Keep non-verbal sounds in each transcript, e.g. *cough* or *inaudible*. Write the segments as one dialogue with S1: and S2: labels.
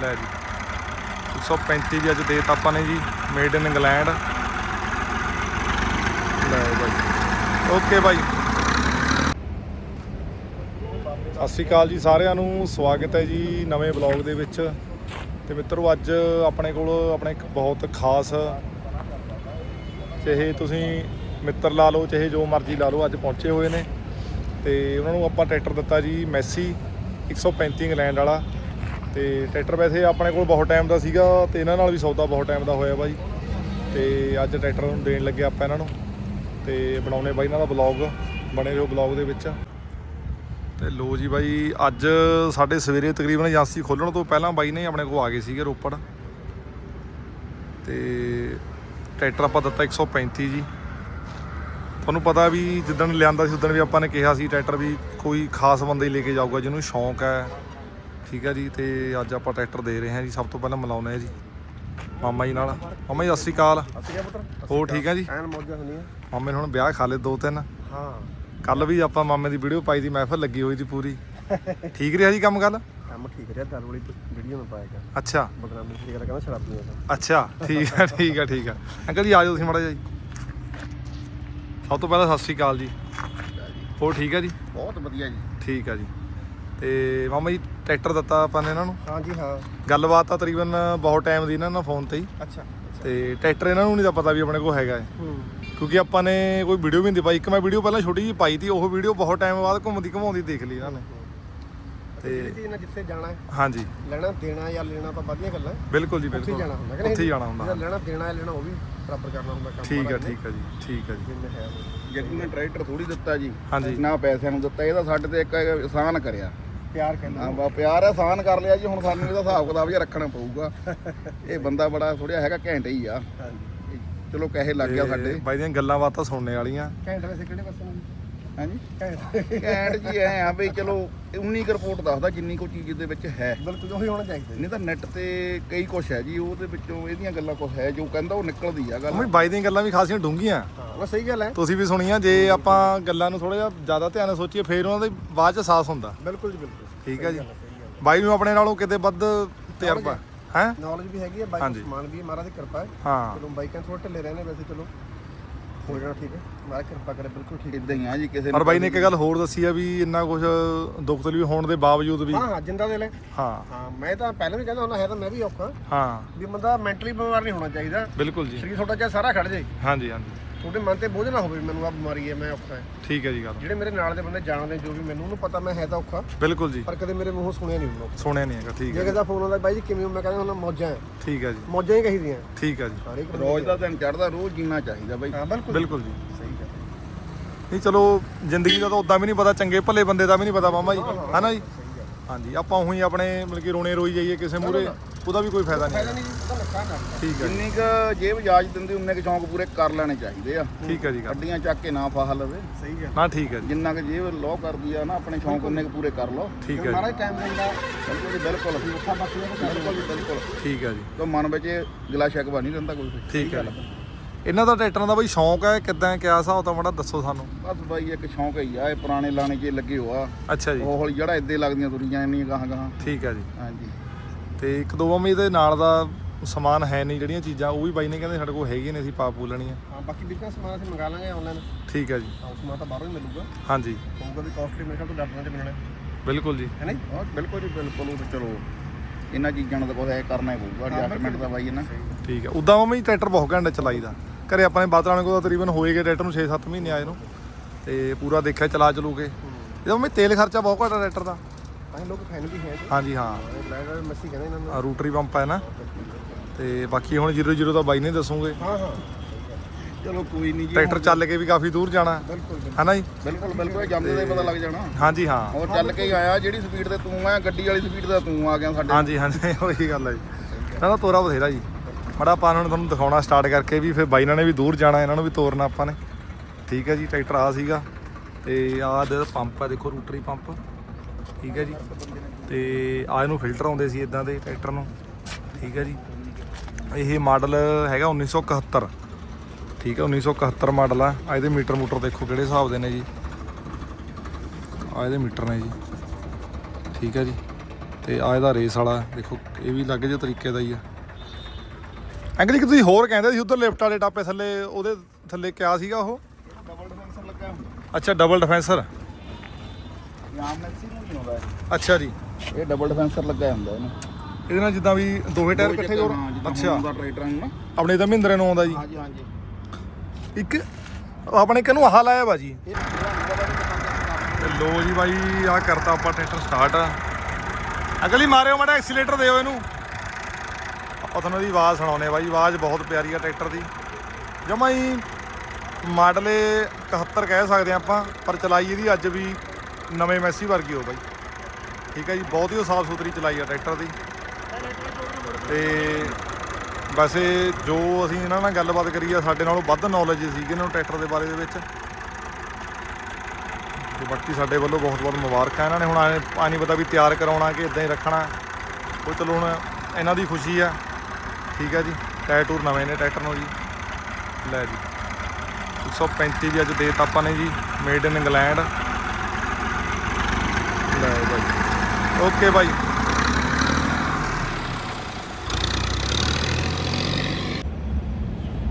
S1: ਲੈ ਜੀ। 135 ਵੀ ਅੱਜ ਦੇਤ ਆਪਾਂ ਨੇ ਜੀ ਮੇਡ ਇਨ ਇੰਗਲੈਂਡ ਲੈ ਬਾਈ। ਓਕੇ ਬਾਈ। ਸਤਿ ਸ਼੍ਰੀ ਅਕਾਲ ਜੀ ਸਾਰਿਆਂ ਨੂੰ, ਸਵਾਗਤ ਹੈ ਜੀ ਨਵੇਂ ਬਲੌਗ ਦੇ ਵਿੱਚ। ਤੇ ਮਿੱਤਰੋ, ਅੱਜ ਆਪਣੇ ਕੋਲ ਆਪਣੇ ਇੱਕ ਬਹੁਤ ਖਾਸ, ਚਾਹੇ ਤੁਸੀਂ ਮਿੱਤਰ ਲਾ ਲਓ, ਚਾਹੇ ਜੋ ਮਰਜ਼ੀ ਲਾ ਲਓ, ਅੱਜ ਪਹੁੰਚੇ ਹੋਏ ਨੇ। ਤੇ ਉਹਨਾਂ ਨੂੰ ਆਪਾਂ ਟਰੈਕਟਰ ਦਿੱਤਾ ਜੀ ਮੈਸੀ 135 ਇੰਗਲੈਂਡ ਵਾਲਾ। ਤੇ ਟਰੈਕਟਰ ਵੈਸੇ ਆਪਣੇ ਕੋਲ ਬਹੁਤ ਟਾਈਮ ਦਾ ਸੀਗਾ ਤੇ ਇਹਨਾਂ ਨਾਲ ਵੀ ਸੌਦਾ ਬਹੁਤ ਟਾਈਮ ਦਾ ਹੋਇਆ ਬਾਈ। ਤੇ ਅੱਜ ਟਰੈਕਟਰ ਨੂੰ ਦੇਣ ਲੱਗੇ ਆਪਾਂ ਇਹਨਾਂ ਨੂੰ। ਤੇ ਬਣਾਉਨੇ ਬਾਈ ਇਹਨਾਂ ਦਾ ਬਲੌਗ ਬਣੇ ਰਹੋ ਬਲੌਗ ਦੇ ਵਿੱਚ। ਤੇ ਲੋ ਜੀ ਬਾਈ, ਅੱਜ ਸਾਡੇ ਸਵੇਰੇ ਤਕਰੀਬਨ ਏਜੰਸੀ ਖੋਲਣ ਤੋਂ ਪਹਿਲਾਂ ਬਾਈ ਨੇ ਆਪਣੇ ਕੋਲ ਆ ਗਏ ਸੀਗੇ ਰੋਪੜ। ਤੇ ਟਰੈਕਟਰ ਆਪਾਂ ਦਿੱਤਾ 135 ਜੀ। ਤੁਹਾਨੂੰ ਪਤਾ ਵੀ ਜਿੱਦਣ ਲਿਆਂਦਾ ਸੀ, ਉਦੋਂ ਵੀ ਆਪਾਂ ਨੇ ਕਿਹਾ ਸੀ ਟਰੈਕਟਰ ਵੀ ਕੋਈ ਖਾਸ ਬੰਦਾ ਹੀ ਲੈ ਕੇ ਜਾਊਗਾ, ਜਿਹਨੂੰ ਸ਼ੌਂਕ ਹੈ। ਠੀਕ ਹੈ ਜੀ ਤੇ ਅੱਜ ਆਪਾਂ ਟਰੈਕਟਰ ਦੇ ਰਹੇ ਹਾਂ ਜੀ ਸਭ ਤੋਂ ਪਹਿਲਾਂ ਮਿਲਾਉਂਦੇ ਹਾਂ ਜੀ। ਮਾਮਾ ਜੀ ਨਾਲ। ਮਾਮਾ ਜੀ ਸਤਿ ਸ਼੍ਰੀ ਅਕਾਲ।
S2: ਅਸੀਂ ਪੁੱਤਰ।
S1: ਹੋਰ ਠੀਕ ਹੈ ਜੀ?
S2: ਐਨ ਮੌਜਾਂ ਹੁੰਦੀਆਂ
S1: ਮਾਮੇ ਨੇ ਹੁਣ ਵਿਆਹ ਖਾ ਲਏ ਦੋ ਤਿੰਨ।
S2: ਹਾਂ।
S1: ਕੱਲ ਵੀ ਆਪਾਂ ਮਾਮੇ ਦੀ ਵੀਡੀਓ ਪਾਈ ਦੀ ਮਹਿਫਲ ਲੱਗੀ ਹੋਈ ਸੀ ਪੂਰੀ। ਠੀਕ ਰਿਹਾ ਜੀ ਕੰਮ
S2: ਕੰਮ ਠੀਕ ਰਿਹਾ ਦਾਰੂ ਵਾਲੀ ਵੀਡੀਓ ਮੈਂ ਪਾਇਆ ਗਿਆ
S1: ਅੱਛਾ।
S2: ਬਦਨਾਮੀ ਸੀ ਕਹਿੰਦਾ ਸ਼ਰਾਬੀਆਂ ਦਾ
S1: ਅੱਛਾ ਠੀਕ ਹੈ ਠੀਕ ਹੈ ਠੀਕ ਹੈ ਅੰਕਲ ਜੀ ਆ ਜਾਓ ਤੁਸੀਂ ਮਾੜਾ ਜੀ। ਸਭ ਤੋਂ ਪਹਿਲਾਂ ਸਤਿ ਸ਼੍ਰੀ ਅਕਾਲ ਜੀ। ਹੋਰ ਠੀਕ ਹੈ ਜੀ?
S2: ਬਹੁਤ ਵਧੀਆ ਜੀ।
S1: ਠੀਕ ਹੈ ਜੀ। ਤੇ ਮਾਮਾ ਜੀ ਟਰੈਕਟਰ ਦਿੱਤਾ ਆਪਾਂ ਨੇ ਇਹਨਾਂ ਨੂੰ।
S2: ਹਾਂ ਜੀ ਹਾਂ।
S1: ਗੱਲਬਾਤ ਤਾਂ ਤਕਰੀਬਨ ਬਹੁਤ ਟਾਈਮ ਦੀ ਇਹਨਾਂ ਨਾਲ ਫੋਨ ਤੇ ਹੀ।
S2: ਅੱਛਾ
S1: ਤੇ ਟਰੈਕਟਰ ਇਹਨਾਂ ਨੂੰ ਨਹੀਂ ਤਾਂ ਪਤਾ ਵੀ ਆਪਣੇ ਕੋਲ ਹੈਗਾ ਹੈ।
S2: ਹੂੰ।
S1: ਕਿਉਂਕਿ ਆਪਾਂ ਨੇ ਕੋਈ ਵੀਡੀਓ ਵੀ ਨਹੀਂ ਪਾਈ। ਇੱਕ ਮੈਂ ਵੀਡੀਓ ਪਹਿਲਾਂ ਛੋਟੀ ਜਿਹੀ ਪਾਈ ਤੀ ਉਹ ਵੀਡੀਓ ਬਹੁਤ ਟਾਈਮ ਬਾਅਦ ਘੁੰਮਦੀ ਘੁਮਾਉਂਦੀ ਦੇਖ ਲਈ ਇਹਨਾਂ ਨੇ।
S2: ਤੇ ਜਿਹੜੀ ਚੀਜ਼ ਨਾਲ ਜਿੱਥੇ ਜਾਣਾ ਹੈ
S1: ਹਾਂਜੀ।
S2: ਲੈਣਾ ਦੇਣਾ ਜਾਂ ਲੈਣਾ ਤਾਂ ਵਧੀਆ ਗੱਲਾਂ ਹੈ।
S1: ਬਿਲਕੁਲ ਜੀ
S2: ਉੱਥੇ
S1: ਬਿਲਕੁਲ।
S2: ਜਾਣਾ ਹੁੰਦਾ ਕਿ
S1: ਉੱਥੇ ਹੀ ਜਾਣਾ ਹੁੰਦਾ।
S2: ਲੈਣਾ ਦੇਣਾ ਹੈ ਲੈਣਾ ਉਹ ਵੀ ਬਰਾਬਰ ਕਰਨਾ ਹੁੰਦਾ ਕੰਮ
S1: ਠੀਕ ਹੈ
S2: ਵਾਲਾ।
S1: ਠੀਕ ਹੈ ਜੀ ਠੀਕ ਹੈ ਜੀ।
S2: ਜਿੰਨੇ ਹੈ ਉਹ।
S3: ਜੱਗੀ ਨੇ ਟਰੈਕਟਰ ਥੋੜੀ ਦਿੱਤਾ ਜੀ
S1: ਹਾਂਜੀ।
S3: ਨਾ ਪੈਸਿਆਂ ਨੂੰ ਦਿੱਤਾ ਇਹਦਾ ਸਾਡੇ ਤੇ ਇੱਕ ਆਸਾਨ ਕਰਿਆ।
S2: ਪਿਆਰ ਕਹਿੰਦਾ
S3: ਹਾਂ ਬਾ ਪਿਆਰ ਆਸਾਨ ਕਰ ਲਿਆ ਜੀ ਹੁਣ ਸਾਨੂੰ ਇਹਦਾ ਹਿਸਾਬ ਕਿਤਾਬ ਜਿਹਾ ਰੱਖਣਾ ਪਊਗਾ। *laughs* ਇਹ ਬੰਦਾ ਬੜਾ ਥੋੜਿਆ ਹੈਗਾ ਘੈਂਟ ਹੀ ਆ। ਚਲੋ ਕਹੇ ਲੱਗ ਗਿਆ ਸਾਡੇ।
S1: ਬਾਈ ਦੀਆਂ ਗੱਲਾਂ ਬਾਤਾਂ ਸੁਣਨੇ ਵਾਲੀਆਂ।
S2: ਘੈਂਟ ਵੈਸੇ ਕਿਹੜੇ ਪਾਸੇ ਨੂੰ?
S3: ਹਾਂਜੀ?
S2: ਘੈਂਟ
S3: ਜੀ ਐ ਆ ਵੀ ਚਲੋ 19 ਕੁ ਰਿਪੋਰਟ ਦੱਸਦਾ ਜਿੰਨੀ ਕੋ ਚੀਜ਼ ਦੇ ਵਿੱਚ ਹੈ।
S2: ਬਿਲਕੁਲ ਉਹੀ ਹੋਣਾ ਚਾਹੀਦਾ।
S3: ਨਹੀਂ ਤਾਂ ਨੈਟ ਤੇ ਕਈ ਕੁਛ ਹੈ ਜੀ ਉਹਦੇ ਵਿੱਚੋਂ ਇਹਦੀਆਂ ਗੱਲਾਂ ਕੁਛ ਹੈ ਜੋ ਕਹਿੰਦਾ ਉਹ ਨਿਕਲਦੀ ਆ ਗੱਲ।
S1: ਮੰਮੀ ਬਾਈ ਦੀਆਂ ਗੱਲਾਂ ਵੀ ਖਾਸੀਆਂ ਡੂੰਘੀਆਂ।
S2: ਹਾਂ ਉਹ ਸਹੀ ਗੱਲ ਹੈ।
S1: ਤੁਸੀਂ ਵੀ ਸੁਣੀਆਂ ਜੇ ਆਪਾਂ ਗੱਲਾਂ ਨੂੰ ਥੋੜਾ ਜਿਹਾ ਜ਼ਿਆਦਾ ਧਿਆਨ ਨਾਲ ਸੋਚੀਏ ਫੇਰ ਉਹਨਾਂ ਦੇ ਬਾਅਦ ਚ ਸਾਹਸ ਹੁੰਦਾ।
S2: ਬਿਲਕੁਲ ਜੀ ਬਿਲਕੁਲ।
S1: ਠੀਕ ਹੈ ਜੀ। ਬਾਈ ਨੂੰ ਆਪਣੇ ਨਾਲੋਂ ਕਿਤੇ ਵੱਧ ਤਜਰਬਾ ਹੈ?
S2: ਨੌਲੇਜ ਵੀ ਹੈਗੀ ਹੈ ਬਾਈਕ
S1: ਹਾਂਜੀ।
S2: ਸਮਾਨ ਵੀ ਹੈ ਮਹਾਰਾਜ ਦੀ ਕਿਰਪਾ ਹੈ।
S1: ਹਾਂ।
S2: ਚਲੋ ਬਾਈਕਾਂ ਥੋੜੇ ਢਿੱਲੇ ਰਹੇ ਨੇ ਵੈਸੇ ਚਲੋ। ਹੋ ਜਾਣਾ ਠੀਕ ਹੈ। ਮਹਾਰਾਜ ਕਿਰਪਾ ਕਰੇ ਬਿਲਕੁਲ ਠੀਕ
S3: ਇਦਾਂ ਹੀ ਆ ਜੀ ਕਿਸੇ
S1: ਪਰ ਬਾਈ ਨੇ ਇੱਕ ਗੱਲ ਹੋਰ ਦੱਸੀ ਆ ਵੀ ਇੰਨਾ ਕੁਝ ਦੁੱਖ ਤਕਲੀਫ ਹੋਣ ਦੇ ਬਾਵਜੂਦ ਵੀ
S2: ਹਾਂ ਹਾਂ ਜਿੰਦਾ ਦੇ ਲੈ।
S1: ਹਾਂ।
S2: ਹਾਂ ਮੈਂ ਤਾਂ ਪਹਿਲਾਂ ਵੀ ਕਹਿੰਦਾ ਹੁੰਦਾ ਹੈ ਤਾਂ ਮੈਂ ਵੀ ਔਖਾ।
S1: ਹਾਂ।
S2: ਵੀ ਬੰਦਾ ਮੈਂਟਲੀ ਬਿਮਾਰ ਨਹੀਂ ਹੋਣਾ ਚਾਹੀਦਾ।
S1: ਬਿਲਕੁਲ ਜੀ।
S2: ਸਰੀਰ ਤੁਹਾਡਾ ਚਾਹੇ ਸਾਰਾ ਖੜ ਜਾਏ।
S1: ਹਾਂਜੀ ਹਾਂਜੀ।
S2: ਤੁਹਾਡੇ ਮਨ ਤੇ ਬੋਝ ਨਾ ਹੋਵੇ ਵੀ ਮੈਨੂੰ ਆ ਬਿਮਾਰੀ ਹੈ ਮੈਂ ਔਖਾ ਹੈ।
S1: ਠੀਕ ਹੈ ਜੀ ਗੱਲ।
S2: ਜਿਹੜੇ ਮੇਰੇ ਨਾਲ ਦੇ ਬੰਦੇ ਜਾਣਦੇ ਜੋ ਵੀ ਮੈਨੂੰ ਉਹਨੂੰ ਪਤਾ ਮੈਂ ਹੈ ਤਾਂ ਔਖਾ।
S1: ਬਿਲਕੁਲ ਜੀ।
S2: ਪਰ ਕਦੇ ਮੇਰੇ ਮੂੰਹੋਂ ਸੁਣਿਆ ਨਹੀਂ ਹੁੰਦਾ
S1: ਸੁਣਿਆ ਨਹੀਂ ਹੈਗਾ ਠੀਕ
S2: ਜੇ
S1: ਹੈ
S2: ਕਿਸੇ ਦਾ ਫੋਨ ਆਉਂਦਾ ਬਾਈ ਜੀ ਕਿਵੇਂ ਹੋ? ਮੈਂ ਕਹਿੰਦਾ ਉਹਨਾਂ ਮੌਜਾਂ ਹੈ।
S1: ਠੀਕ ਹੈ ਜੀ।
S2: ਮੌਜਾਂ ਹੀ ਕਹੀਦੀਆਂ।
S1: ਠੀਕ ਹੈ ਜੀ।
S2: ਸਾਰੇ ਇੱਕ ਬੰਦੇ
S3: ਰੋਜ਼ ਦਾ ਦਿਨ ਚੜਦਾ ਰੋਜ਼ ਜੀਣਾ ਚਾਹੀਦਾ ਬਾਈ।
S2: ਹਾਂ ਬਿਲਕੁਲ।
S1: ਬਿਲਕੁਲ ਜੀ।
S2: ਸਹੀ ਗੱਲ ਹੈ।
S1: ਨਹੀਂ ਚਲੋ ਜ਼ਿੰਦਗੀ ਦਾ ਤਾਂ ਉਦਾਂ ਵੀ ਨਹੀਂ ਪਤਾ ਚੰਗੇ ਭਲੇ ਬੰਦੇ ਦਾ ਵੀ ਨਹੀਂ ਪਤਾ ਮਾਮਾ ਜੀ। ਹਨਾ ਜੀ? ਹਾਂਜੀ ਆਪਾਂ ਉਹੀ ਆਪਣੇ ਮਤਲਬ ਕਿ ਰੋਣੇ ਰੋਈ ਜਾਈਏ ਕਿਸੇ ਮੂਰੇ ਉਹਦਾ ਵੀ ਕੋਈ ਫਾਇਦਾ ਨਹੀਂ
S2: ਫਾਇਦਾ ਨਹੀਂ ਜੀ ਉਹਦਾ ਨੁਕਸਾਨ ਹੈ
S1: ਠੀਕ ਹੈ
S3: ਜਿੰਨੀ ਕ ਜੇਬ ਇਜਾਜ਼ਤ ਦਿੰਦੀ ਉਨੇ ਕ ਸ਼ੌਂਕ ਪੂਰੇ ਕਰ ਲੈਣੇ ਚਾਹੀਦੇ ਆ।
S1: ਠੀਕ ਹੈ ਜੀ
S3: ਗੱਡੀਆਂ ਚੱਕ ਕੇ ਨਾ ਫਾਹ ਲਵੇ।
S2: ਸਹੀ ਗੱਲ।
S1: ਨਾ ਠੀਕ ਹੈ ਜੀ।
S3: ਜਿੰਨਾ ਕ ਜੇਬ ਲੋ ਕਰਦੀ ਆ ਨਾ ਆਪਣੇ ਸ਼ੌਂਕ ਉਨੇ ਕ ਪੂਰੇ ਕਰ ਲਓ।
S1: ਠੀਕ ਹੈ ਜੀ।
S2: ਮਹਾਰਾਜ ਟਾਈਮ ਦਿੰਦਾ
S3: ਬਿਲਕੁਲ। ਬਿਲਕੁਲ ਬਿਲਕੁਲ ਬਿਲਕੁਲ।
S1: ਠੀਕ ਹੈ ਜੀ।
S3: ਤਾਂ ਮਨ ਵਿੱਚ ਗਿਲਾ ਸ਼ਿਕਵਾ ਨਹੀਂ ਰਹਿੰਦਾ ਕੋਈ
S1: ਠੀਕ ਹੈ ਜੀ। ਇਹਨਾਂ ਦਾ ਟਰੈਕਟਰਾਂ ਦਾ ਬਈ ਸ਼ੌਂਕ ਹੈ ਕਿਦਾਂ ਕਿਆ ਹਿਸਾਬ ਤਾਂ ਮਾੜਾ ਦੱਸੋ ਸਾਨੂੰ।
S3: ਬਸ ਬਾਈ ਇੱਕ ਸ਼ੌਂਕ ਹੀ ਆ ਇਹ ਪੁਰਾਣੇ ਲਾਣੇ 'ਚ ਲੱਗੇ ਹੋਆ।
S1: ਅੱਛਾ ਜੀ।
S3: ਉਹ ਹੌਲੀ ਜੜਾ ਇੱਦੇ ਲੱਗਦੀਆਂ ਤੁਰੀਆਂ ਇੰਨੀਆਂ ਗਾਹਾਂ ਗਾਹਾਂ।
S1: ਠੀਕ ਹੈ ਜੀ।
S3: ਹਾਂਜੀ।
S1: ਤੇ ਇੱਕ ਦੋ ਮੰਮੀ ਦੇ ਨਾਲ ਦਾ ਸਮਾਨ ਹੈ ਨਹੀਂ ਜਿਹੜੀਆਂ ਚੀਜ਼ਾਂ ਉਹ ਵੀ ਬਾਈ ਨੇ ਕਹਿੰਦੇ ਸਾਡੇ ਕੋਲ ਹੈਗੀਆਂ ਨੇ ਅਸੀਂ ਪਾ ਪੂ ਲੈਣੀਆਂ।
S2: ਹਾਂ ਬਾਕੀ ਬਿਜ਼ਨਸ ਸਮਾਨ ਅਸੀਂ ਮੰਗਾ ਲਾਂਗੇ ਆਨਲਾਈਨ
S1: ਠੀਕ ਹੈ ਜੀ
S2: ਸਮਾਨ ਤਾਂ ਬਾਹਰੋਂ ਹੀ ਮਿਲੂਗਾ।
S1: ਹਾਂਜੀ।
S2: ਹੋਊਗਾ ਵੀ ਕਾਸਟਲੀ ਮੇਰੇ ਖਿਆਲ ਤੋਂ ਡਾਕਟਰਾਂ 'ਚ ਮਿਲਣਾ। ਹੈ
S1: ਬਿਲਕੁਲ ਜੀ।
S2: ਨਹੀਂ?
S3: ਹਾਂ ਬਿਲਕੁਲ ਜੀ ਬਿਲਕੁਲ ਉਹ ਚਲੋ ਇਹਨਾਂ ਚੀਜ਼ਾਂ ਤਾਂ ਕੁਝ ਐ ਕਰਨਾ ਹੀ ਪਊਗਾ ਐਡਜਸਟਮੈਂਟ ਦਾ ਬਾਈ ਨਾ
S1: ਠੀਕ ਹੈ ਉਦਾਂ ਮੰਮੀ ਟਰੈਕਟਰ ਬਹੁਤ ਘੰਟੇ ਚਲਾਈਦਾ। ਘਰੇ ਆਪਣੇ ਬਾਦਲਾਂ ਕੋਲ ਤਾਂ ਤਕਰੀਬਨ ਹੋਏਗੇ ਟਰੈਕਟਰ ਨੂੰ 6-7 ਮਹੀਨੇ ਆਏ ਨੂੰ। ਤੇ ਪੂਰਾ ਦੇਖਿਆ ਚਲਾ ਚਲੂ ਕੇ। ਇਹਦਾ ਮੰਮੀ ਤੇਲ ਖਰਚਾ ਬਹੁਤ ਘੱਟ ਆ ਟਰੈਕਟਰ ਦਾ।
S2: ਤਾਂ ਹੀ ਲੋਕ ਫੈਨ ਵੀ ਹੈ। ਜੀ
S1: ਹਾਂਜੀ ਹਾਂ
S2: ਮੱਸੀ ਕਹਿੰਦੇ ਇਹਨਾਂ ਨੂੰ।
S1: ਆਹ ਰੂਟਰੀ ਪੰਪ ਹੈ ਨਾ। ਤੇ ਬਾਕੀ ਹੁਣ 00 ਦਾ ਬਾਈ ਨੇ ਦੱਸੂਗੇ।
S2: ਹਾਂ ਹਾਂ।
S3: ਚਲੋ ਕੋਈ ਨਹੀਂ ਜੀ
S1: ਟਰੈਕਟਰ ਚੱਲ ਕੇ ਵੀ ਕਾਫੀ ਦੂਰ ਜਾਣਾ।
S2: ਬਿਲਕੁਲ ਬਿਲਕੁਲ।
S1: ਹੈ ਨਾ ਜੀ?
S3: ਬਿਲਕੁਲ ਬਿਲਕੁਲ। ਇਹ ਜਾਂਦੇ ਦਾ ਹੀ ਪਤਾ ਲੱਗ ਜਾਣਾ।
S1: ਹਾਂਜੀ ਹਾਂ।
S3: ਹੋਰ ਚੱਲ ਕੇ ਹੀ ਆਇਆ ਜਿਹੜੀ ਸਪੀਡ ਤੇ ਤੂੰ ਆ ਗੱਡੀ ਵਾਲੀ ਸਪੀਡ ਤੇ ਤੂੰ ਆ ਗਿਆ ਸਾਡੇ
S1: ਹਾਂਜੀ ਹਾਂਜੀ। *laughs* ਉਹੀ ਗੱਲ ਹੈ ਜੀ। ਨਾ ਤੋਰਾ ਬਥੇਰਾ ਜੀ। ਮੜਾ ਆਪਾਂ ਨੂੰ ਤੁਹਾਨੂੰ ਦਿਖਾਉਣਾ ਸਟਾਰਟ ਕਰਕੇ ਵੀ, ਫਿਰ ਬਾਈ ਨਾਲ ਨੇ ਵੀ ਦੂਰ ਜਾਣਾ, ਇਹਨਾਂ ਨੂੰ ਵੀ ਤੋਰਨਾ ਆਪਾਂ ਨੇ। ਠੀਕ ਹੈ ਜੀ, ਟਰੈਕਟਰ ਆ ਸੀਗਾ। ਤੇ ਆਹ ਦੇ ਪੰਪ ਆ, ਦੇਖੋ ਰੂਟਰੀ ਪੰਪ। ਠੀਕ ਹੈ ਜੀ। ਤੇ ਆ ਇਹਨੂੰ ਫਿਲਟਰ ਆਉਂਦੇ ਸੀ ਇਦਾਂ ਦੇ ਟਰੈਕਟਰ ਨੂੰ। ਠੀਕ ਹੈ ਜੀ। ਇਹ ਮਾਡਲ ਹੈਗਾ 1971 ਠੀਕ ਹੈ 1971 ਮਾਡਲ ਆ। ਆ ਇਹਦੇ ਮੀਟਰ ਮੂਟਰ ਦੇਖੋ ਕਿਹੜੇ ਹਿਸਾਬ ਦੇ ਨੇ ਜੀ। ਆ ਇਹਦੇ ਮੀਟਰ ਨੇ ਜੀ। ਠੀਕ ਹੈ ਜੀ। ਤੇ ਆ ਇਹਦਾ ਰੇਸ ਵਾਲਾ, ਦੇਖੋ, ਇਹ ਵੀ ਲੱਗ ਜੇ ਤਰੀਕੇ ਦਾ ਹੀ ਆ। ਅੰਕਲ ਜੀ ਕਿ ਤੁਸੀਂ ਹੋਰ ਕਹਿੰਦੇ ਸੀ ਉਧਰ ਲਿਫਟ ਵਾਲੇ ਟਾਪੇ ਥੱਲੇ ਉਹਦੇ ਥੱਲੇ ਕਿਆ ਸੀਗਾ ਉਹ?
S3: ਡਬਲ ਡਿਫੈਂਸਰ ਲੱਗਾ ਹੁੰਦਾ।
S1: ਅੱਛਾ ਡਬਲ ਡਿਫੈਂਸਰ
S3: ਆਮ ਮੈਕਸੀ ਨੂੰ ਨਹੀਂ ਆਉਂਦਾ
S1: ਅੱਛਾ ਜੀ।
S3: ਇਹ। ਡਬਲ ਡਿਫੈਂਸਰ ਲੱਗਾ ਹੁੰਦਾ ਇਹਨੂੰ।
S1: ਇਹਦੇ ਨਾਲ ਜਿੱਦਾਂ ਵੀ ਦੋਵੇਂ ਟਾਇਰ ਇਕੱਠੇ ਜੋੜ ਅੱਛਾ।
S3: ਦਾ ਟਰੈਕਟਰ ਨੂੰ ਨਾ।
S1: ਆਪਣੇ ਤਾਂ ਮਹਿੰਦਰੇ ਨੂੰ ਆਉਂਦਾ ਜੀ।
S3: ਹਾਂਜੀ ਹਾਂਜੀ।
S1: ਇੱਕ ਆਪਣੇ ਕਿਹਨੂੰ ਆਹ ਲਾਇਆ ਵਾ ਜੀ।
S3: ਇਹ ਪੂਰਾ ਹੁੰਦਾ ਦਾ
S1: ਤੇ ਲੋ ਜੀ ਬਾਈ ਆ ਕਰਤਾ ਆਪਾਂ ਟਰੈਕਟਰ ਸਟਾਰਟ ਅਗਲੀ ਮਾਰਿਓ ਮਾੜਾ ਐਕਸੀਲੇਟਰ ਦਿਓ ਇਹਨੂੰ। ਆਪਾਂ ਤੁਹਾਨੂੰ ਇਹਦੀ ਆਵਾਜ਼ ਸੁਣਾਉਨੇ ਬਾਈ। ਆਵਾਜ਼ ਬਹੁਤ ਪਿਆਰੀ ਆ ਟਰੈਕਟਰ ਦੀ। ਜਮਾ ਹੀ ਮਾਡਲੇ 71 ਕਹਿ ਸਕਦੇ ਆ ਆਪਾਂ, ਪਰ ਚਲਾਈ ਇਹਦੀ ਅੱਜ ਵੀ ਨਵੇਂ ਮੈਸੀ ਵਰਗੀ ਹੋ ਬਾਈ। ਠੀਕ ਹੈ ਜੀ, ਬਹੁਤ ਹੀ ਸਾਫ਼ ਸੁਥਰੀ ਚਲਾਈ ਆ ਟਰੈਕਟਰ ਦੀ। ਤੇ ਵੈਸੇ ਜੋ ਅਸੀਂ ਇਹਨਾਂ ਨਾਲ ਗੱਲਬਾਤ ਕਰੀ ਆ, ਸਾਡੇ ਨਾਲੋਂ ਵੱਧ ਨੌਲੇਜ ਸੀਗੀ ਇਹਨਾਂ ਨੂੰ ਟਰੈਕਟਰ ਦੇ ਬਾਰੇ ਦੇ ਵਿੱਚ। ਤੇ ਬਾਕੀ ਸਾਡੇ ਵੱਲੋਂ ਬਹੁਤ ਬਹੁਤ ਮੁਬਾਰਕਾਂ ਇਹਨਾਂ ਨੇ। ਹੁਣ ਆ ਨਹੀਂ ਪਤਾ ਵੀ ਤਿਆਰ ਕਰਾਉਣਾ ਕਿ ਇਦਾਂ ਹੀ ਰੱਖਣਾ। ਉਹ ਚਲੋ ਹੁਣ ਇਹਨਾਂ ਦੀ ਖੁਸ਼ੀ ਆ। ਠੀਕ ਹੈ ਜੀ ਟਾਇਰ ਟੂਰ ਨਵੇਂ ਨੇ ਟਰੈਕਟਰ ਨੂੰ ਜੀ। ਲੈ ਜੀ। 135 ਵੀ ਅੱਜ ਦੇਤ ਆਪਾਂ ਨੇ ਜੀ ਮੇਡ ਇਨ ਇੰਗਲੈਂਡ। ਲੈ ਬਾਈ ਓਕੇ ਬਾਈ।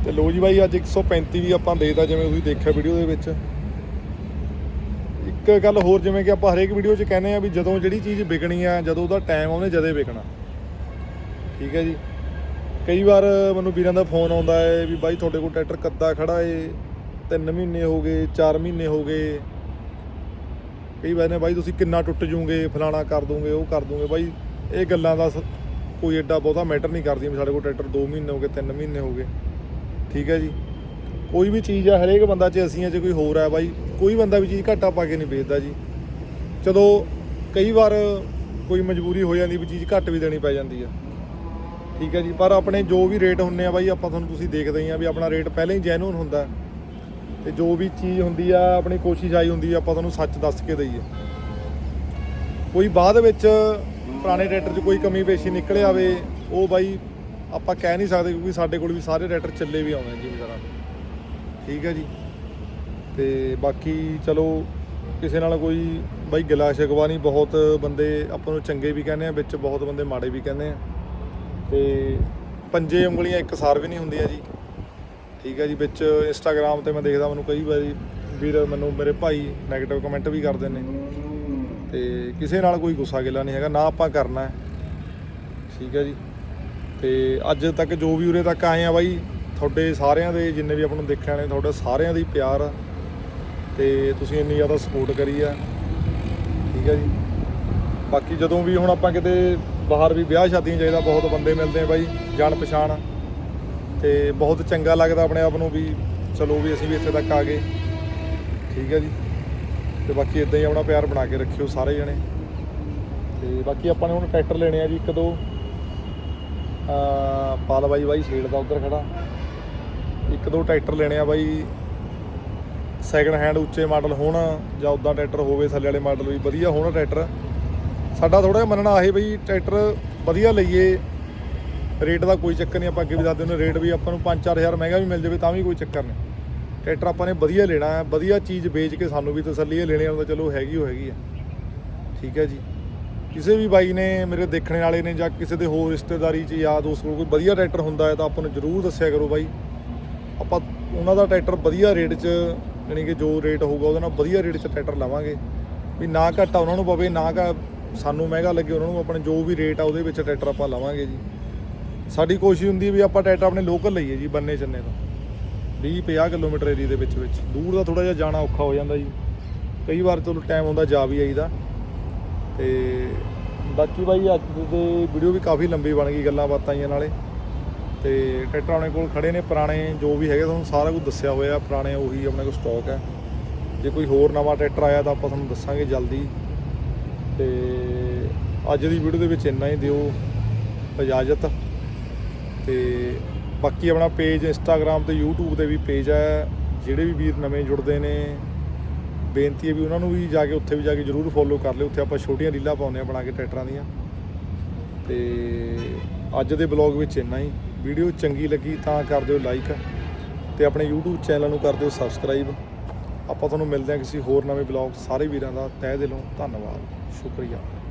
S1: ਤੇ ਲੋ ਜੀ ਬਾਈ, ਅੱਜ 135 ਵੀ ਆਪਾਂ ਦੇਤਾ ਜਿਵੇਂ ਤੁਸੀਂ ਦੇਖਿਆ ਵੀਡੀਓ ਦੇ ਵਿੱਚ। ਇੱਕ ਗੱਲ ਹੋਰ, ਜਿਵੇਂ ਕਿ ਆਪਾਂ ਹਰੇਕ ਵੀਡੀਓ 'ਚ ਕਹਿੰਦੇ ਆ ਵੀ ਜਦੋਂ ਜਿਹੜੀ ਚੀਜ਼ ਵਿਕਣੀ ਆ, ਜਦੋਂ ਉਹਦਾ ਟਾਈਮ ਉਹਨੇ ਜਦੇ ਵਿਕਣਾ। ਠੀਕ ਹੈ ਜੀ। ਕਈ ਵਾਰ ਮੈਨੂੰ ਵੀਰਾਂ ਦਾ ਫੋਨ ਆਉਂਦਾ ਹੈ ਵੀ ਬਾਈ ਤੁਹਾਡੇ ਕੋਲ ਟਰੈਕਟਰ ਕੱਦਾ ਖੜਾ ਏ 3 ਮਹੀਨੇ ਹੋ ਗਏ 4 ਮਹੀਨੇ ਹੋ ਗਏ। ਕਈ ਵਾਰ ਨੇ ਬਾਈ ਤੁਸੀਂ ਕਿੰਨਾ ਟੁੱਟ ਜੂਗੇ, ਫਲਾਣਾ ਕਰ ਦੋਗੇ, ਉਹ ਕਰ ਦੋਗੇ। ਬਾਈ ਇਹ ਗੱਲਾਂ ਦਾ ਸ- ਕੋਈ ਐਡਾ ਬਹੁਤਾ ਮੈਟਰ ਨਹੀਂ ਕਰਦੀਆਂ ਵੀ ਸਾਡੇ ਕੋਲ ਟਰੈਕਟਰ 2 ਮਹੀਨੇ ਹੋ ਗਏ 3 ਮਹੀਨੇ ਹੋ ਗਏ। ਠੀਕ ਹੈ ਜੀ। ਕੋਈ ਵੀ ਚੀਜ਼ ਆ, ਹਰੇਕ ਬੰਦਾ ਚ ਅਸੀਂ ਆ, ਜੇ ਕੋਈ ਹੋਰ ਆ, ਬਾਈ ਕੋਈ ਬੰਦਾ ਵੀ ਚੀਜ਼ ਘਾਟਾ ਪਾ ਕੇ ਨਹੀਂ ਵੇਚਦਾ ਜੀ। ਚਲੋ, ਕਈ ਵਾਰ ਕੋਈ ਮਜਬੂਰੀ ਹੋ ਜਾਂਦੀ ਵੀ ਚੀਜ਼ ਘੱਟ ਵੀ ਦੇਣੀ ਪੈ ਜਾਂਦੀ ਆ। ਠੀਕ ਹੈ ਜੀ, ਪਰ ਆਪਣੇ ਜੋ ਵੀ ਰੇਟ ਹੁੰਨੇ ਆ ਬਾਈ, ਆਪਾਂ ਤੁਹਾਨੂੰ ਤੁਸੀਂ ਦੇਖਦੇ ਹੀ ਆ ਵੀ ਆਪਣਾ ਰੇਟ ਪਹਿਲਾਂ ਹੀ ਜੈਨੂਨ ਹੁੰਦਾ ਤੇ ਜੋ ਵੀ ਚੀਜ਼ ਹੁੰਦੀ ਆ, ਆਪਣੀ ਕੋਸ਼ਿਸ਼ ਆਈ ਹੁੰਦੀ ਆ, ਆਪਾਂ ਤੁਹਾਨੂੰ ਸੱਚ ਦੱਸ ਕੇ ਦਈਏ। ਕੋਈ ਬਾਅਦ ਵਿੱਚ ਪੁਰਾਣੇ ਟਰੈਕਟਰ 'ਚ ਕੋਈ ਕਮੀ ਪੇਸ਼ੀ ਨਿਕਲ ਆਵੇ, ਉਹ ਬਾਈ ਆਪਾਂ ਕਹਿ ਨਹੀਂ ਸਕਦੇ ਕਿਉਂਕਿ ਸਾਡੇ ਕੋਲ ਵੀ ਸਾਰੇ ਟਰੈਕਟਰ ਚੱਲੇ ਵੀ ਆਉਂਦੇ ਜਿਵੇਂ ਤਰ੍ਹਾਂ ਠੀਕ ਹੈ ਜੀ। ਤੇ ਬਾਕੀ ਚਲੋ, ਕਿਸੇ ਨਾਲ ਕੋਈ ਬਾਈ ਗਿਲਾ ਸ਼ਿਕਵਾ ਨਹੀਂ, ਬਹੁਤ ਬੰਦੇ ਆਪਾਂ ਨੂੰ ਚੰਗੇ ਵੀ ਕਹਿੰਦੇ ਆ, ਵਿੱਚ ਬਹੁਤ ਬੰਦੇ ਮਾੜੇ ਵੀ ਕਹਿੰਦੇ ਆ। ਤੇ ਪੰਜੇ ਉਂਗਲੀਆਂ ਇੱਕ ਸਾਰ ਵੀ ਨਹੀਂ ਹੁੰਦੀਆਂ ਜੀ। ਠੀਕ ਹੈ ਜੀ, ਵਿੱਚ ਇੰਸਟਾਗ੍ਰam ਤੇ ਮੈਂ ਦੇਖਦਾ ਮੈਨੂੰ ਕਈ ਵਾਰੀ ਵੀਰ ਮੈਨੂੰ ਮੇਰੇ ਭਾਈ 네ਗੇਟਿਵ ਕਮੈਂਟ ਵੀ ਕਰਦੇ ਨੇ। ਤੇ ਕਿਸੇ ਨਾਲ ਕੋਈ ਗੁੱਸਾ ਗਿਲਾ ਨਹੀਂ ਹੈਗਾ, ਨਾ ਆਪਾਂ ਕਰਨਾ ਠੀਕ ਹੈ ਜੀ। ਤੇ ਅੱਜ ਤੱਕ ਜੋ ਵੀ ਉਰੇ ਤੱਕ ਆਏ ਆ ਬਾਈ, ਤੁਹਾਡੇ ਸਾਰਿਆਂ ਦੇ ਜਿੰਨੇ ਵੀ ਆਪਾਂ ਨੂੰ ਦੇਖਿਆ ਨੇ ਤੁਹਾਡੇ ਸਾਰਿਆਂ ਦੀ ਪਿਆਰ ਆ। ਤੇ ਤੁਸੀਂ ਇੰਨੀ ਜ਼ਿਆਦਾ ਸਪੋਰਟ ਕਰੀ ਆ। ਠੀਕ ਹੈ ਜੀ। ਬਾਕੀ ਜਦੋਂ ਵੀ ਹੁਣ ਆਪਾਂ ਕਿਤੇ ਬਾਹਰ ਵੀ ਵਿਆਹ ਸ਼ਾਦੀਆਂ 'ਚ ਜਾਈਦਾ ਬਹੁਤ ਬੰਦੇ ਮਿਲਦੇ ਆ ਬਾਈ, ਜਾਣ ਪਛਾਣ। ਤੇ ਬਹੁਤ ਚੰਗਾ ਲੱਗਦਾ ਆਪਣੇ ਆਪ ਨੂੰ ਵੀ, ਚਲੋ ਵੀ ਅਸੀਂ ਵੀ ਇੱਥੇ ਤੱਕ ਆ ਗਏ। ਠੀਕ ਹੈ ਜੀ। ਤੇ ਬਾਕੀ ਇਦਾਂ ਹੀ ਆਪਣਾ ਪਿਆਰ ਬਣਾ ਕੇ ਰੱਖਿਓ ਸਾਰੇ ਜਣੇ। ਤੇ ਬਾਕੀ ਆਪਾਂ ਨੇ ਹੁਣ ਟਰੈਕਟਰ ਲੈਣੇ ਆ ਜੀ, ਇੱਕ ਦੋ। ਆ ਪਾਲ ਬਾਈ ਬਾਈ ਛੇੜ ਦਾ ਉਧਰ ਖੜਾ। ਇੱਕ ਦੋ ਟਰੈਕਟਰ ਲੈਣੇ ਆ ਬਾਈ। ਸੈਕੰਡ ਹੈਂਡ ਉੱਚੇ ਮਾਡਲ ਹੋਣ ਜਾਂ ਉਦਾਂ ਟਰੈਕਟਰ ਹੋਵੇ, ਥੱਲੇ ਵਾਲੇ ਮਾਡਲ ਵੀ, ਵਧੀਆ ਹੋਣ ਟਰੈਕਟਰ। ਸਾਡਾ ਥੋੜਾ ਜਿਹਾ ਮੰਨਣਾ ਆਹੇ ਬਈ ਟਰੈਕਟਰ ਵਧੀਆ ਲਈਏ, ਰੇਟ ਦਾ ਕੋਈ ਚੱਕਰ ਨਹੀਂ, ਆਪਾਂ ਅੱਗੇ ਵੀ ਦੱਸਦੇ ਹੁੰਦੇ ਰੇਟ ਵੀ ਆਪਾਂ ਨੂੰ 5-4000 ਮਹਿੰਗਾ ਵੀ ਮਿਲ ਜਾਵੇ ਤਾਂ ਵੀ ਕੋਈ ਚੱਕਰ ਨਹੀਂ। ਟਰੈਕਟਰ ਆਪਾਂ ਨੇ ਵਧੀਆ ਲੈਣਾ ਹੈ, ਵਧੀਆ ਚੀਜ਼ ਵੇਚ ਕੇ ਸਾਨੂੰ ਵੀ ਤਸੱਲੀ ਹੈ, ਲੈਣੇ ਵਾਲਾ ਤਾਂ ਚਲੋ ਹੈਗੀ ਹੋ ਹੈਗੀ ਆ ਠੀਕ ਹੈ ਜੀ। ਕਿਸੇ ਵੀ ਬਾਈ ਨੇ, ਮੇਰੇ ਦੇਖਣ ਵਾਲੇ ਨੇ ਜਾਂ ਕਿਸੇ ਦੇ ਹੋਰ ਰਿਸ਼ਤੇਦਾਰੀ 'ਚ ਜਾਂ ਦੋਸਤ ਕੋਲ ਕੋਈ ਵਧੀਆ ਟਰੈਕਟਰ ਹੁੰਦਾ ਹੈ ਤਾਂ ਆਪਾਂ ਨੂੰ ਜ਼ਰੂਰ ਦੱਸਿਆ ਕਰੋ ਬਾਈ। ਆਪਾਂ ਉਹਨਾਂ ਦਾ ਟਰੈਕਟਰ ਵਧੀਆ ਰੇਟ 'ਚ, ਯਾਨੀ ਕਿ ਜੋ ਰੇਟ ਹੋਊਗਾ ਉਹਦੇ ਨਾਲ ਵਧੀਆ ਰੇਟ 'ਚ ਟਰੈਕਟਰ ਲਾਵਾਂਗੇ। ਵੀ ਨਾ ਘਾਟਾ ਉਹਨਾਂ ਨੂੰ ਪਵੇ, ਨਾ ਘਾ ਸਾਨੂੰ ਮਹਿੰਗਾ ਲੱਗੇ ਉਹਨਾਂ ਨੂੰ, ਆਪਣੇ ਜੋ ਵੀ ਰੇਟ ਆ ਉਹਦੇ ਵਿੱਚ ਟਰੈਕਟਰ ਆਪਾਂ ਲਵਾਂਗੇ ਜੀ। ਸਾਡੀ ਕੋਸ਼ਿਸ਼ ਹੁੰਦੀ ਵੀ ਆਪਾਂ ਟਰੈਕਟਰ ਆਪਣੇ ਲੋਕਲ ਲਈਏ ਜੀ, ਬੰਨੇ ਚੰਨੇ ਤੋਂ। 20 50 ਕਿਲੋਮੀਟਰ ਏਰੀਆ ਦੇ ਵਿੱਚ ਵਿੱਚ। ਦੂਰ ਦਾ ਥੋੜਾ ਜਿਹਾ ਜਾਣਾ ਔਖਾ ਹੋ ਜਾਂਦਾ ਜੀ। ਕਈ ਵਾਰ ਚਲੋ ਟਾਈਮ ਹੁੰਦਾ ਜਾ ਵੀ ਆਈਦਾ। ਤੇ ਬਾਕੀ ਬਾਈ, ਅੱਜ ਦੇ ਵੀਡੀਓ ਵੀ ਕਾਫੀ ਲੰਬੀ ਬਣ ਗਈ ਗੱਲਾਂ ਬਾਤਾਂ ਆਈਆਂ ਨਾਲੇ। ਤੇ ਟਰੈਕਟਰ ਆਪਣੇ ਕੋਲ ਖੜੇ ਨੇ, ਪੁਰਾਣੇ ਜੋ ਵੀ ਹੈਗੇ, ਤੁਹਾਨੂੰ ਸਾਰਾ ਕੁਝ ਦੱਸਿਆ ਹੋਇਆ, ਪੁਰਾਣੇ ਉਹੀ ਆਪਣੇ ਕੋਲ ਸਟਾਕ ਹੈ। ਜੇ ਕੋਈ ਹੋਰ ਨਵਾਂ ਟਰੈਕਟਰ ਆਇਆ ਤਾਂ ਆਪਾਂ ਤੁਹਾਨੂੰ ਦੱਸਾਂਗੇ ਜਲਦੀ। ਤੇ ਅੱਜ ਦੀ ਵੀਡੀਓ ਦੇ ਵਿੱਚ ਇੰਨਾ ਹੀ ਦਿਓ ਇਜਾਜ਼ਤ। ਤੇ ਬਾਕੀ ਆਪਣਾ ਪੇਜ ਇੰਸਟਾਗ੍ਰam ਤੇ YouTube ਤੇ ਵੀ ਪੇਜ ਹੈ ਜਿਹੜੇ ਵੀ ਵੀਰ ਨਵੇਂ ਜੁੜਦੇ ਨੇ, ਬੇਨਤੀ ਹੈ ਵੀ ਉਹਨਾਂ ਨੂੰ ਵੀ ਜਾ ਕੇ ਉੱਥੇ ਵੀ ਜਾ ਕੇ ਜਰੂਰ ਫੋਲੋ ਕਰ ਲਿਓ। ਉੱਥੇ ਆਪਾਂ ਛੋਟੀਆਂ ਰੀਲਾਂ ਪਾਉਂਦੇ ਆ ਬਣਾ ਕੇ ਟਰੈਕਟਰਾਂ ਦੀਆਂ। ਤੇ ਅੱਜ ਦੇ ਬਲੌਗ ਵਿੱਚ ਇੰਨਾ ਹੀ। ਵੀਡੀਓ ਚੰਗੀ ਲੱਗੀ ਤਾਂ ਕਰ ਦਿਓ ਲਾਈਕ ਤੇ ਆਪਣੇ YouTube ਚੈਨਲ ਨੂੰ ਕਰ ਦਿਓ ਸਬਸਕ੍ਰਾਈਬ ਆਪਾਂ ਤੁਹਾਨੂੰ ਮਿਲਦੇ ਹਾਂ ਕਿਸੇ ਹੋਰ ਨਵੇਂ ਬਲੌਗ ਸਾਰੇ ਵੀਰਾਂ ਦਾ ਤਹਿ ਦਿਲੋਂ ਧੰਨਵਾਦ। ਸ਼ੁਕਰੀਆ।